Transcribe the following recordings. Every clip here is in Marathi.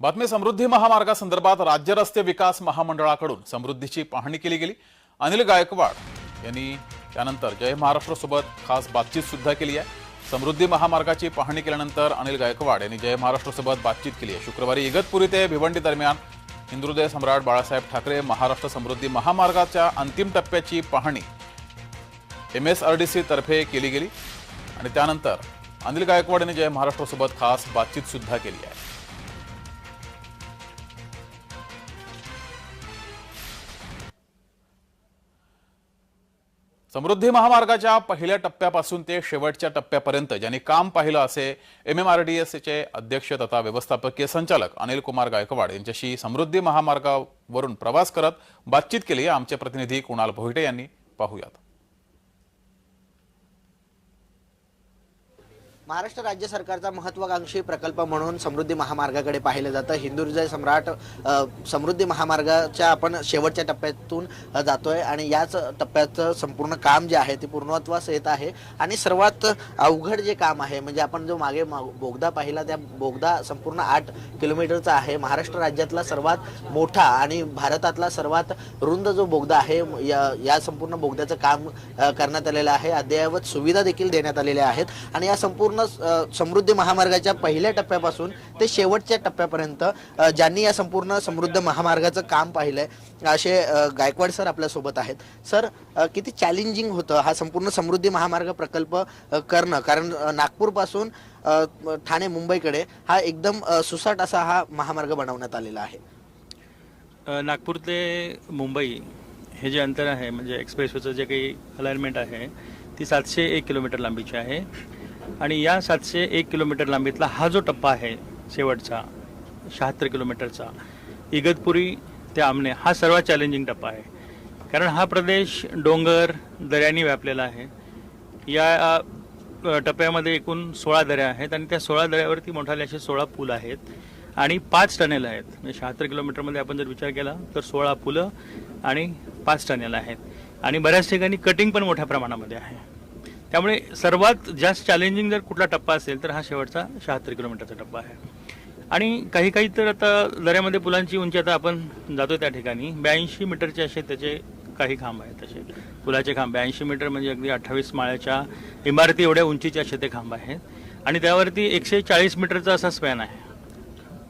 बातमी समृद्धी महामार्गासंदर्भात राज्य रस्ते विकास महामंडळाकडून समृद्धीची पाहणी केली गेली. अनिल गायकवाड यांनी त्यानंतर जय महाराष्ट्रसोबत खास बातचीत सुद्धा केली आहे. समृद्धी महामार्गाची पाहणी केल्यानंतर अनिल गायकवाड यांनी जय महाराष्ट्रसोबत बातचीत केली आहे. शुक्रवारी इगतपुरी ते भिवंडी दरम्यान हिंदुदय सम्राट बाळासाहेब ठाकरे महाराष्ट्र समृद्धी महामार्गाच्या अंतिम टप्प्याची पाहणी M S R D C तर्फे केली गेली. आणि त्यानंतर अनिल गायकवाड यांनी जय महाराष्ट्रसोबत खास बातचीत सुद्धा केली आहे. समृद्धी महामार्गाच्या पहिल्या टप्प्यापासून ते शेवटच्या टप्प्यापर्यंत ज्यांनी काम पाहिलं असे एम एम आर डी एसचे अध्यक्ष तथा व्यवस्थापकीय संचालक अनिल कुमार गायकवाड यांच्याशी समृद्धी महामार्गावरून प्रवास करत बातचीत केली. आमचे प्रतिनिधी कुणाल भोईटे यांनी पाहूयात. महाराष्ट्र राज्य सरकारचा महत्वाकांक्षी प्रकल्प म्हणून समृद्धी महामार्गाकडे पाहिलं जातं. हिंदुर्जय सम्राट समृद्धी महामार्गाच्या आपण शेवटच्या टप्प्यातून जातोय आणि याच टप्प्याचं संपूर्ण काम जे आहे ते पूर्णत्वास येत आहे. आणि सर्वात अवघड जे काम आहे म्हणजे आपण जो मागे बोगदा पाहिला त्या बोगदा संपूर्ण आठ किलोमीटरचा आहे. महाराष्ट्र राज्यातला सर्वात मोठा आणि भारतातला सर्वात रुंद जो बोगदा आहे या या संपूर्ण बोगद्याचं काम करण्यात आलेलं आहे. अद्ययावत सुविधा देखील देण्यात आलेल्या आहेत. आणि या संपूर्ण संपूर्ण समृद्धी महामार्गाच्या पहिल्या टप्प्यापासून ते शेवटच्या टप्प्यापर्यंत ज्यांनी या संपूर्ण समृद्ध महामार्गाचं काम पाहिलंय असे गायकवाड सर आपल्यासोबत आहेत. सर किती चॅलेंजिंग होतं हा संपूर्ण समृद्धी महामार्ग प्रकल्प करणं? कारण नागपूरपासून ठाणे मुंबईकडे हा एकदम सुसाट असा हा महामार्ग बनवण्यात आलेला आहे. नागपूर ते मुंबई हे जे अंतर आहे म्हणजे एक्सप्रेसवेचं जे काही अलाइनमेंट आहे ती सातशे एक किलोमीटर लांबीची आहे. आणि या सातशे एक किलोमीटर लांबीतला हा जो टप्पा आहे शेवटचा शहात्तर किलोमीटरचा इगतपुरी ते आमने हा सर्वात चॅलेंजिंग टप्पा आहे. कारण हा प्रदेश डोंगर दऱ्यांनी व्यापलेला आहे. या टप्प्यामध्ये एकूण सोळा दऱ्या आहेत आणि त्या सोळा दऱ्यावरती मोठाले असे सोळा पूल आहेत आणि पाच टनेल आहेत. म्हणजे शहात्तर किलोमीटरमध्ये आपण जर विचार केला तर सोळा पुलं आणि पाच टनेल आहेत. आणि बऱ्याच ठिकाणी कटिंग पण मोठ्या प्रमाणामध्ये आहे. त्यामुळे सर्वात जास्त चॅलेंजिंग जर कुठला टप्पा असेल तर हा शेवटचा शहात्तर किलोमीटरचा टप्पा आहे. आणि काही काही तर आता दऱ्यामध्ये पुलांची उंची आता आपण जातो त्या ठिकाणी. ब्याऐंशी मीटरचे असे त्याचे काही खांब आहेत तसे पुलाचे खांब. ब्याऐंशी मीटर म्हणजे अगदी अठ्ठावीस माळ्याच्या इमारती एवढ्या उंचीचे असे ते खांब आहेत. आणि त्यावरती एकशे चाळीस मीटरचा असा स्पॅन आहे.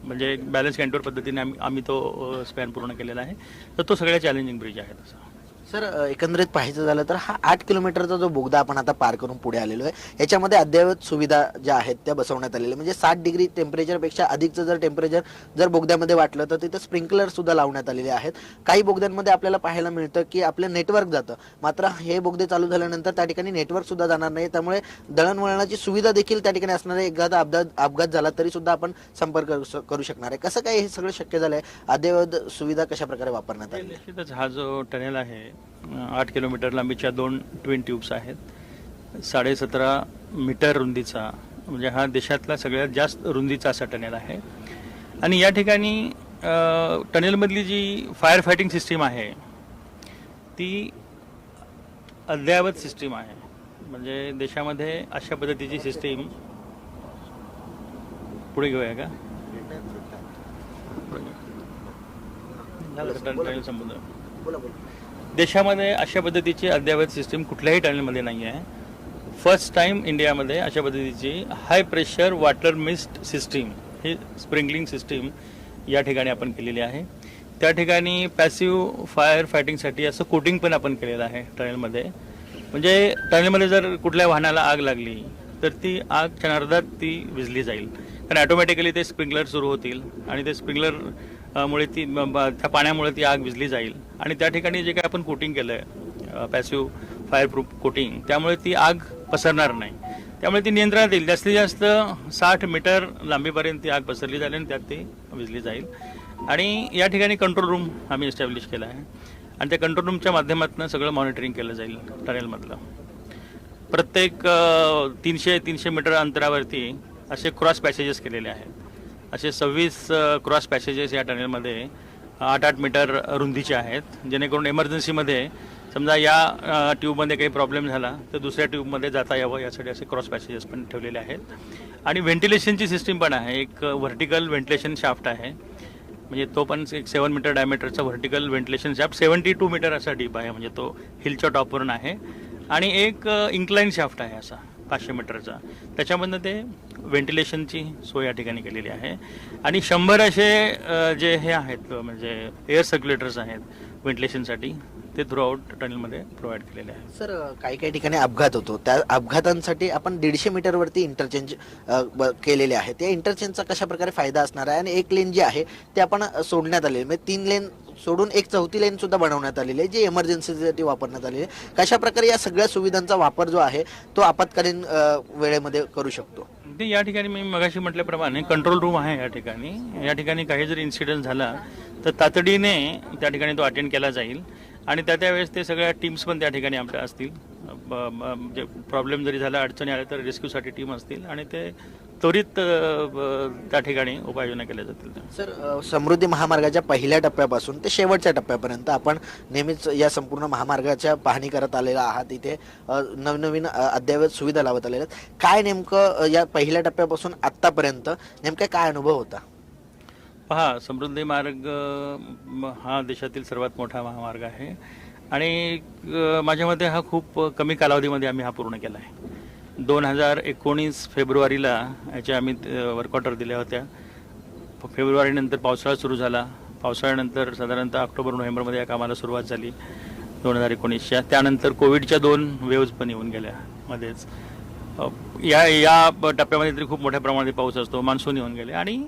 म्हणजे बॅलन्स कॅन्टोर पद्धतीने आम्ही आम्ही तो स्पॅन पूर्ण केलेला आहे. तर तो सगळ्या चॅलेंजिंग ब्रिज आहे तसा सर एकंदरीत पाहायचं झालं तर हा आठ किलोमीटरचा जो बोगदा आपण आता पार करून पुढे आलेलो आहे याच्यामध्ये अद्ययावत सुविधा ज्या आहेत त्या बसवण्यात आलेल्या म्हणजे सात डिग्री टेम्परेचरपेक्षा अधिकचं जर टेम्परेचर जर बोगद्यामध्ये वाटलं तर तिथं स्प्रिंकलर सुद्धा लावण्यात आलेले आहेत. काही बोगद्यांमध्ये आपल्याला पाहायला मिळतं की आपलं नेटवर्क जातं. मात्र हे बोगदे चालू झाल्यानंतर त्या ठिकाणी नेटवर्क सुद्धा जाणार नाही. त्यामुळे दळणवळणाची सुविधा देखील त्या ठिकाणी असणारे एखादा अपघात अपघात झाला तरी सुद्धा आपण संपर्क करू शकणार आहे. कसं काय हे सगळं शक्य झालं आहे अद्ययावत सुविधा कशा प्रकारे वापरण्यात आली आहे? हा जो टनेल आहे आठ किलोमीटर लांबीच्या दोन ट्विन ट्यूब्स आहेत. साडेसतरा मीटर रुंदीचा म्हणजे हा देशातला सगळ्यात जास्त रुंदीचा असा टनेल आहे. आणि या ठिकाणी टनेलमधली जी फायर फायटिंग सिस्टीम आहे ती अद्ययावत सिस्टीम आहे. म्हणजे देशामध्ये अशा पद्धतीची सिस्टीम पुढे घेऊया का? पुढे देशामध्ये अशा पद्धतीची अद्ययावत सिस्टीम कुठल्याही टनलमध्ये नाही आहे. फर्स्ट टाइम इंडियामध्ये अशा पद्धतीची high pressure water mist system ही स्प्रिंकलिंग सिस्टीम या ठिकाणी आपण केलेली आहे. त्या ठिकाणी पॅसिव्ह फायर फायटिंगसाठी असं कोटिंग पण आपण केलेलं आहे टनलमध्ये म्हणजे टनलमध्ये जर कुठल्या वाहनाला आग लागली तर ती आग क्षणार्धात ती विझली जाईल. कारण ऑटोमॅटिकली ते स्प्रिंकलर सुरू होतील आणि ते स्प्रिंकलर मुळे ती त्या पाण्यामुळे ती आग विजली जाईल. आणि त्या ठिकाणी जे काही आपण कोटिंग केलं आहे पॅसिव्ह फायर प्रूफ कोटिंग त्यामुळे ती आग पसरणार नाही. त्यामुळे ती नियंत्रणात येईल. जास्तीत जास्त साठ मीटर लांबीपर्यंत ती आग पसरली जाईल आणि त्यात ती विझली जाईल. आणि या ठिकाणी कंट्रोल रूम आम्ही एस्टॅब्लिश केला आहे. आणि त्या कंट्रोल रूमच्या माध्यमातून सगळं मॉनिटरिंग केलं जाईल टनेलमधलं प्रत्येक तीनशे तीनशे मीटर अंतरावरती असे क्रॉस पॅसेजेस केलेले आहेत. असे सव्वीस क्रॉस पॅसेजेस या टनेलमध्ये आठ आठ मीटर रुंदीचे आहेत. जेणेकरून इमर्जन्सीमध्ये समजा या ट्यूबमध्ये काही प्रॉब्लेम झाला तर दुसऱ्या ट्यूबमध्ये जाता यावं. यासाठी असे क्रॉस पॅसेजेस पण ठेवलेले आहेत. आणि व्हेंटिलेशनची सिस्टीम पण आहे. एक व्हर्टिकल व्हेंटिलेशन शाफ्ट आहे. म्हणजे तो पण एक seven metre डायमीटरचा vertical ventilation shaft seventy two metre असा डीप आहे. म्हणजे तो हिलच्या टॉपवरून आहे. आणि एक इन्क्लाइन शाफ्ट आहे असा. पाचशे मीटरचा. त्याच्यामधनं ते व्हेंटिलेशनची सोय या ठिकाणी केलेली आहे. आणि शंभर असे जे हे आहेत म्हणजे एअर सर्क्युलेटर्स आहेत व्हेंटिलेशनसाठी ते थ्रूआउट टनलमध्ये प्रोव्हाइड केलेले आहे सर काही काही ठिकाणी अपघात होतो. त्या अपघातांसाठी आपण दीडशे मीटरवरती इंटरचेंज ब- केलेले आहे त्या इंटरचेंजचा कशा प्रकारे फायदा असणार आहे? आणि एक लेन जी आहे ते आपण सोडण्यात आलेली म्हणजे तीन लेन सोडून एक चौथी लेन सुद्धा बनवण्यात आलेली आहे जी इमर्जन्सीसाठी वापरण्यात आलेली आहे. कशा प्रकारे या सगळ्या सुविधांचा वापर जो आहे तो आपत्कालीन वेळेमध्ये करू शकतो? ते या ठिकाणी मी मगाशी म्हटल्याप्रमाणे कंट्रोल रूम आहे या ठिकाणी. या ठिकाणी काही जर इन्सिडेंट झाला तर तातडीने त्या ठिकाणी तो अटेंड केला जाईल. आणि त्या त्यावेळेस ते सगळ्या टीम्स पण त्या ठिकाणी आमच्या असतील. ब- म्हणजे प्रॉब्लेम जरी झाला अडचणी आल्या तर रेस्क्यूसाठी टीम असतील. आणि ते त्वरित त्या ठिकाणी उपाययोजना केल्या जातील. सर समृद्धी महामार्गाच्या पहिल्या टप्प्यापासून ते शेवटच्या टप्प्यापर्यंत आपण नेहमीच या संपूर्ण महामार्गाच्या पाहणी करत आलेला आहात. इथे नवनवीन अद्ययावत सुविधा लावत आलेल्या आहेत. काय नेमकं या पहिल्या टप्प्यापासून आत्तापर्यंत नेमका काय अनुभव होता? पहा समृद्धी मार्ग हा देशातील सर्वात मोठा महामार्ग आहे. आणि माझ्या मते हा खूप कमी कालावधीमध्ये आम्ही हा पूर्ण केला आहे. दोन हजार एकोणीस फेब्रुवारीला याच्या आम्ही वर्क ऑर्डर दिल्या होत्या. फेब्रुवारीनंतर पावसाळा सुरू झाला. पावसाळ्यानंतर साधारणतः ऑक्टोबर नोव्हेंबरमध्ये या कामाला सुरुवात झाली दोन हजार एकोणीसच्या. त्यानंतर कोविडच्या दोन वेव्ज पण येऊन गेल्या मध्येच. या या टप्प्यामध्ये तरी खूप मोठ्या प्रमाणात पाऊस असतो मान्सून येऊन गेले. आणि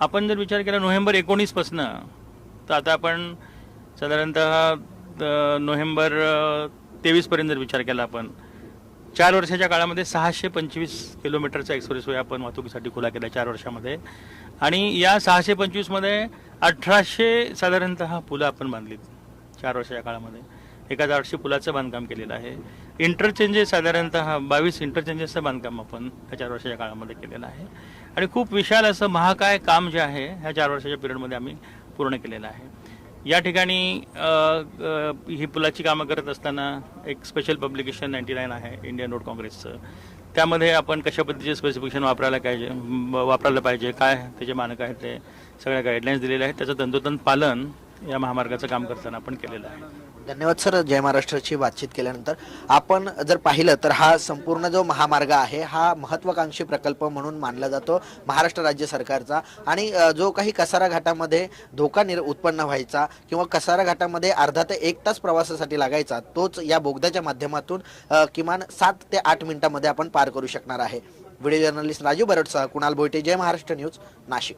आपण जर विचार केला नोव्हेंबर एकोणीसपासनं तर आता आपण साधारणतः नोव्हेंबर तेवीसपर्यंत जर विचार केला आपण चार वर्षाच्या काळामध्ये सहाशे पंचवीस किलोमीटरचा एक्सप्रेसवे आपण वाहतुकीसाठी खुला केला चार वर्षामध्ये. आणि या सहाशे पंचवीसमध्ये अठराशे साधारणतः पुलं आपण बांधलीत चार वर्षाच्या काळामध्ये. एका आठशे पुलाचं बांधकाम केलेलं आहे. इंटरचेंजेस साधारणतः बावीस इंटरचेंजेसचं बांधकाम आपण ह्या चार वर्षाच्या काळामध्ये केलेलं आहे. आणि खूप विशाल असं महाकाय काम जे आहे ह्या चार वर्षाच्या पिरियडमध्ये आम्ही पूर्ण केलेलं आहे. या ठिकाणी ही पुलाची कामं करत असताना एक स्पेशल पब्लिकेशन नाईन्टी नाईन आहे इंडियन रोड काँग्रेसचं त्यामध्ये आपण कशा पद्धतीचे स्पेसिफिकेशन वापरायला पाहिजे वापरायला पाहिजे काय त्याचे मानक आहेत ते सगळ्या गाईडलाईन्स दिलेल्या आहेत. त्याचं तंतोतंत पालन या महामार्गाचं काम करताना आपण केलेलं आहे. धन्यवाद सर. जय महाराष्ट्राची बातचीत केल्यानंतर आपण जर पाहिलं तर हा संपूर्ण जो महामार्ग आहे हा महत्वाकांक्षी प्रकल्प म्हणून मानला जातो महाराष्ट्र राज्य सरकारचा. आणि जो काही कसारा घाटामध्ये धोका निर उत्पन्न व्हायचा किंवा कसारा घाटामध्ये अर्धा ते एक तास प्रवासासाठी लागायचा तोच या बोगद्याच्या माध्यमातून किमान सात ते आठ मिनिटामध्ये आपण पार करू शकणार आहे. व्हिडिओ जर्नलिस्ट राजू बरटसह कुणाल बोईटे जय महाराष्ट्र न्यूज नाशिक.